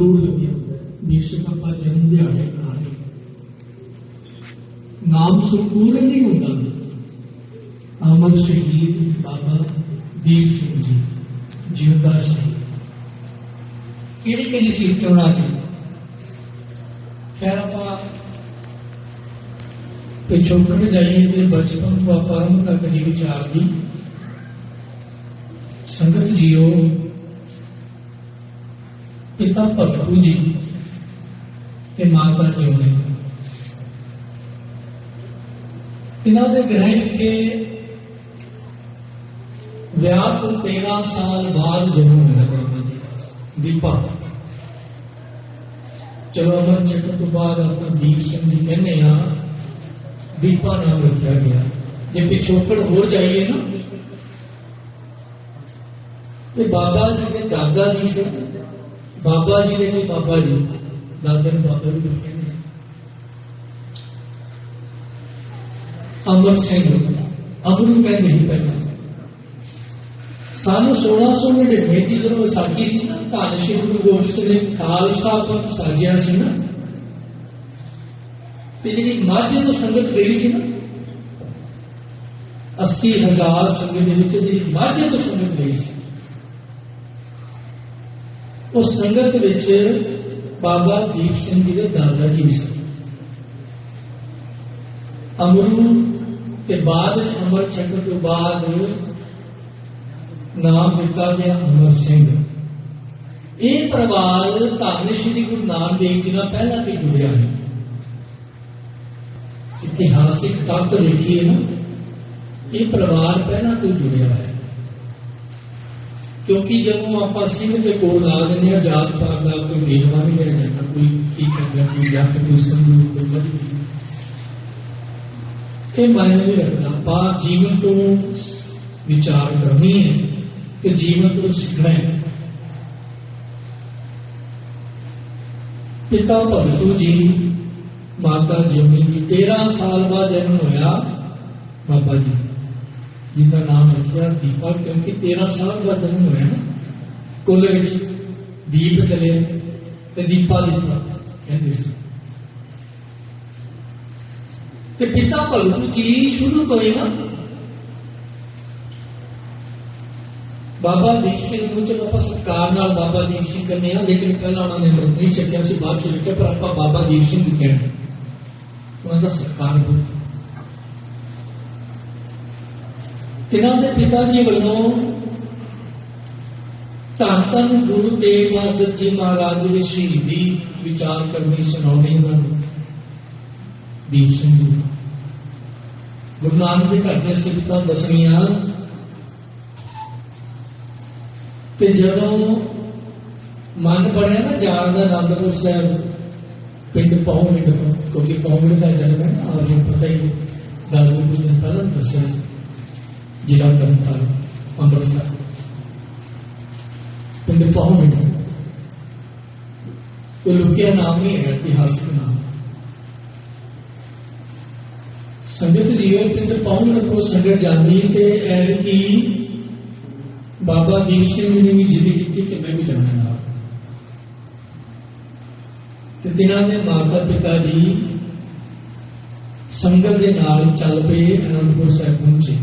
ਦੂਰ ਲੱਗਿਆ ਹੁੰਦਾ ਹੈ। ਬੇਸ਼ੱਕ ਆਪਾਂ ਜਨਮ ਦਿਹਾੜੇ ਮਨਾ ਰਹੇ ਨਾਮ ਸੰਪੂਰਨ ਨਹੀਂ ਹੁੰਦਾ ਅਮਰ ਸ਼ਹੀਦ ਬਾਬਾ ਦੀਪ ਸਿੰਘ ਜੀ ਜਿਉਂਦਾ ਸੀ ਕਿਹੜੀ ਕਿਹੜੀ ਸੀ ਕਿਉਂ ਨਾ ਕੇ ਖੈਰ ਆਪਾਂ ਪਿਛੋਕੜ ਜਾਈਏ ਤੇ ਬਚਪਨ ਤੋਂ ਆਪਾਂ ਨੂੰ ਤੱਕ ਦੀ ਵਿਚਾਰ ਦੀ ਸੰਗਤ ਜੀਓ ਪਿਤਾ ਭਗਤੂ ਜੀ ਤੇ ਮਾਤਾ ਜਿਉਂਦੇ ਇਹਨਾਂ ਦੇ ਗ੍ਰਹਿ ਕੇ ਵਿਆਹ ਤੋਂ 13 ਸਾਲ ਬਾਅਦ ਜਨਮ ਹੋਇਆ ਬਾਬਾ ਜੀ, ਦੀਪਾ। ਚਲੋ ਅਮਰ ਚੱਕਰ ਤੋਂ ਬਾਅਦ ਆਪਾਂ ਦੀਪ ਸਿੰਘ ਜੀ ਕਹਿੰਦੇ ਆ ਦੀਪਾ ਨਾਮ ਰੱਖਿਆ ਗਿਆ। ਜੇ ਪਿਛੋਕੜ ਹੋਰ ਜਾਈਏ ਨਾ। ਤੇ ਬਾਬਾ ਜੀ ਦੇ ਦਾਦਾ ਜੀ ਸੀ ਬਾਬਾ ਜੀ ਦੇ ਵੀ ਬਾਬਾ ਜੀ ਦਾਦੇ ਨੂੰ ਬਾਬਾ ਜੀ ਕਹਿੰਦੇ ਅਮਰ ਸਿੰਘ, ਅਮਰੂ ਕਹਿੰਦੇ ਸੀ ਪਹਿਲਾਂ। ਸਾਨੂੰ 1699 ਦੀ ਜਦੋਂ ਵਿਸਾਖੀ ਸੀ ਨਾ, ਧੰਨ ਸ਼੍ਰੀ ਗੁਰੂ ਗੋਬਿੰਦ ਸਿੰਘ ਨੇ ਖਾਲਸਾ ਪੰਥ ਸਾਜਿਆ ਸੀ ਨਾ। ਤੇ ਜਿਹੜੀ ਮਾਝੇ ਤੋਂ ਸੰਗਤ ਗਈ ਸੀ ਨਾ 80000 ਸੰਗਤ ਦੇ ਵਿੱਚ ਜਿਹੜੀ ਮਾਝੇ ਤੋਂ ਸੰਗਤ ਗਈ। ਉਹ ਸੰਗਤ ਵਿੱਚ ਬਾਬਾ ਦੀਪ ਸਿੰਘ ਜੀ ਦੇ ਦਾਦਾ ਜੀ ਵੀ ਸਨ। ਅਮਰੂ ਤੇ ਬਾਅਦ ਵਿੱਚ ਅਮਰ ਚੱਕਰ ਤੋਂ ਬਾਅਦ ਨਾਮ ਦਿੱਤਾ ਗਿਆ ਅਮਰ ਸਿੰਘ। ਇਹ ਪਰਿਵਾਰ ਧੰਨ ਸ਼੍ਰੀ ਗੁਰੂ ਨਾਨਕ ਦੇਵ ਜੀ ਨਾਲ ਪਹਿਲਾਂ ਤੋਂ ਜੁੜਿਆ ਹੈ। ਇਤਿਹਾਸਿਕ ਤੱਤ ਲਿਖੀਏ ਨਾ, ਇਹ ਪਰਿਵਾਰ ਪਹਿਲਾਂ ਤੋਂ ਜੁੜਿਆ ਕਿਉਂਕਿ ਜਦੋਂ ਆਪਾਂ ਸਿੰਘ ਦੇ ਕੋਲ ਲਾ ਦਿੰਦੇ ਆ ਜਾਤ ਪਾਤ ਦਾ ਕੋਈ ਮੇਲਵਾ ਨਹੀਂ ਰਹਿ ਜਾਂਦਾ ਕੋਈ ਕੀ ਕਰਦਾ ਕੋਈ ਜੱਟ ਕੋਈ ਸੰਧੂ ਕੋਈ ਮੱਧੀ ਇਹ ਮਾਇਨੇ ਨਹੀਂ ਰੱਖਦਾ ਆਪਾਂ ਜੀਵਨ ਤੋਂ ਵਿਚਾਰ ਕਰਨੀ ਹੈ ਕਿ ਜੀਵਨ ਤੋਂ ਸਿੱਖਣਾ ਹੈ। ਪਿਤਾ ਭਗਤੂ ਜੀ, ਮਾਤਾ ਜਮਨੀ ਜੀ 13 ਸਾਲ ਬਾਅਦ ਜਨਮ ਹੋਇਆ ਬਾਬਾ ਜੀ। ਜਿਹਦਾ ਨਾਮ ਰੱਖਿਆ ਦੀਪਾ ਕਿਉਂਕਿ 13 ਸਾਲ ਬਾਅਦ ਜਨਮ ਹੋਇਆ ਨਾ ਕੁੱਲ ਵਿੱਚ ਦੀਪ ਚਲੇ ਤੇ ਦੀਪਾ ਦਿੱਤਾ ਕਹਿੰਦੇ ਸੀ ਤੇ ਪਿਤਾ ਭਗਤੂ ਜੀ ਸ਼ੁਰੂ ਤੋਂ ਹੀ ਨਾ ਬਾਬਾ ਦੀਪ ਸਿੰਘ ਨੂੰ ਜਦੋਂ ਆਪਾਂ ਸਤਿਕਾਰ ਨਾਲ ਬਾਬਾ ਦੀਪ ਸਿੰਘ ਕਹਿੰਦੇ ਆ ਲੇਕਿਨ ਪਹਿਲਾਂ ਉਹਨਾਂ ਨੇ ਮਰਦ ਨਹੀਂ ਛੱਡਿਆ ਸੀ ਬਾਅਦ ਚ ਲਿਖਿਆ ਪਰ ਆਪਾਂ ਬਾਬਾ ਦੀਪ ਸਿੰਘ ਹੀ ਕਹਿੰਦੇ ਉਹਨਾਂ ਦਾ ਸਤਿਕਾਰ ਬਹੁਤ ਤਿਨਾਂ ਦੇ ਪਿਤਾ ਜੀ ਵੱਲੋਂ ਧੰਨ ਧੰਨ ਗੁਰੂ ਤੇਗ ਬਹਾਦਰ ਜੀ ਮਹਾਰਾਜ ਦੀ ਸ਼ਹੀਦੀ ਵਿਚਾਰ ਕਰਨੀ ਸੁਣਾਉਣੀ ਉਹਨਾਂ ਨੂੰ ਦੀਪ ਸਿੰਘ ਜੀ ਗੁਰੂ ਨਾਨਕ ਦੇ ਘਰ ਦੀਆਂ ਸਿਫਤਾਂ ਦਸਵੀਆਂ ਤੇ ਜਦੋਂ ਮਨ ਬਣਿਆ ਨਾ ਜਾਣ ਦਾ ਅਨੰਦਪੁਰ ਸਾਹਿਬ ਪਿੰਡ ਪੌਂਗੜ ਤੋਂ ਕਿਉਂਕਿ ਪੌਂਗੜ ਦਾ ਜਨਮ ਹੈ ਨਾ ਆਪ ਨੂੰ ਪਤਾ ਹੀ ਦਸ ਗੁਰੂ ਨੇ ਪਹਿਲਾਂ ਦੱਸਿਆ ਸੀ ਜ਼ਿਲ੍ਹਾ ਤਰਨਤਾਰਨ ਅੰਮ੍ਰਿਤਸਰ ਪਿੰਡ ਪੌਂਗੜ ਕੋਈ ਲੁਕਿਆ ਨਾਮ ਨਹੀਂ ਹੈ ਇਤਿਹਾਸਕ ਨਾਮ ਸੰਗਤ ਜੀਓ ਪਿੰਡ ਪੌਂਗੜ ਤੋਂ ਸੰਗਤ ਜਾਂਦੀ ਤੇ ਐ ਕੀ ਬਾਬਾ ਦੀਪ ਸਿੰਘ ਜੀ ਨੇ ਵੀ ਜਿੱਦ ਕੀਤੀ ਕਿ ਮੈਂ ਵੀ ਜਾਣਾ ਨਾਲ ਤੇ ਦਿਨਾਂ ਦੇ ਮਾਤਾ ਪਿਤਾ ਜੀ ਸੰਗਤ ਦੇ ਨਾਲ ਚੱਲ ਪਏ ਅਨੰਦਪੁਰ ਸਾਹਿਬ ਪਹੁੰਚੇ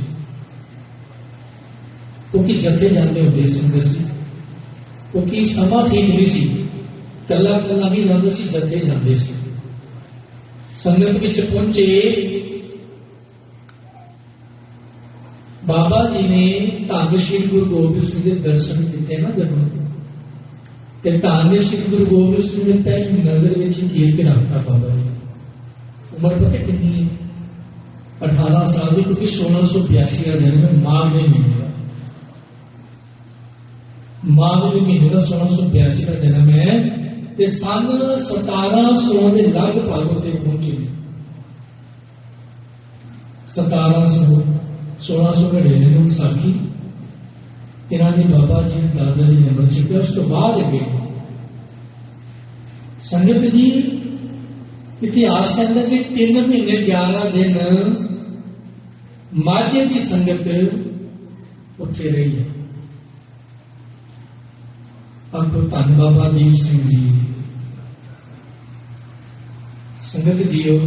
ਕਿਉਂਕਿ ਜੱਥੇ ਜਾਂਦੇ ਹੁੰਦੇ ਸੰਗਤ ਸੀ ਕਿਉਂਕਿ ਸਮਾਂ ਠੀਕ ਨਹੀਂ ਸੀ ਕੱਲਾ ਕੱਲਾ ਨਹੀਂ ਜਾਂਦੇ ਸੀ ਜੱਥੇ ਜਾਂਦੇ ਸੀ ਸੰਗਤ ਵਿੱਚ ਪਹੁੰਚੇ ਬਾਬਾ ਜੀ ਨੇ ਧੰਨ ਸ਼੍ਰੀ ਗੁਰੂ ਗੋਬਿੰਦ ਸਿੰਘ ਦੇ ਦਰਸ਼ਨ ਕੀਤੇ ਨਾ ਜਦੋਂ ਤੇ ਧੰਨ ਸ਼੍ਰੀ ਗੁਰੂ ਗੋਬਿੰਦ ਸਿੰਘ ਨੇ ਪਹਿਲੀ ਨਜ਼ਰ ਵਿੱਚ ਕੀਰ ਕੇ ਰੱਖਤਾ ਬਾਬਾ ਜੀ ਉਮਰ ਪਤਾ ਕਿੰਨੀ ਹੈ 18 ਸਾਲ ਦੀ ਕਿਉਂਕਿ 1682 ਦਾ ਜਨਮ ਹੈ, ਮਾਘ ਦੇ ਮਹੀਨੇ ਦਾ ਮਾਘ ਦੇ ਮਹੀਨੇ ਦਾ 1682 ਦਾ ਜਨਮ ਹੈ ਤੇ ਸੰਨ 1700 ਦੇ ਲਗਭਗ ਉੱਤੇ ਪਹੁੰਚੇ ਨੇ। 1700 1600 ਘੜੇ ਨੂੰ ਸਾਖੀ ਇਹਨਾਂ ਦੇ ਬਾਬਾ ਜੀ ਦਾਦਾ ਜੀ ਨੇ ਮਰ ਚੁੱਕੇ ਉਸ ਤੋਂ ਬਾਅਦ ਅੱਗੇ ਸੰਗਤ ਜੀ, ਇਤਿਹਾਸ ਕਹਿੰਦਾ ਕਿ 3 ਮਹੀਨੇ 11 ਦਿਨ ਮਾਝੇ ਦੀ ਸੰਗਤ ਉੱਥੇ ਰਹੀ ਹੈ। ਭਗਤ ਧੰਨ ਬਾਬਾ ਦੀਪ ਸਿੰਘ ਜੀ। ਸੰਗਤ ਜੀਓ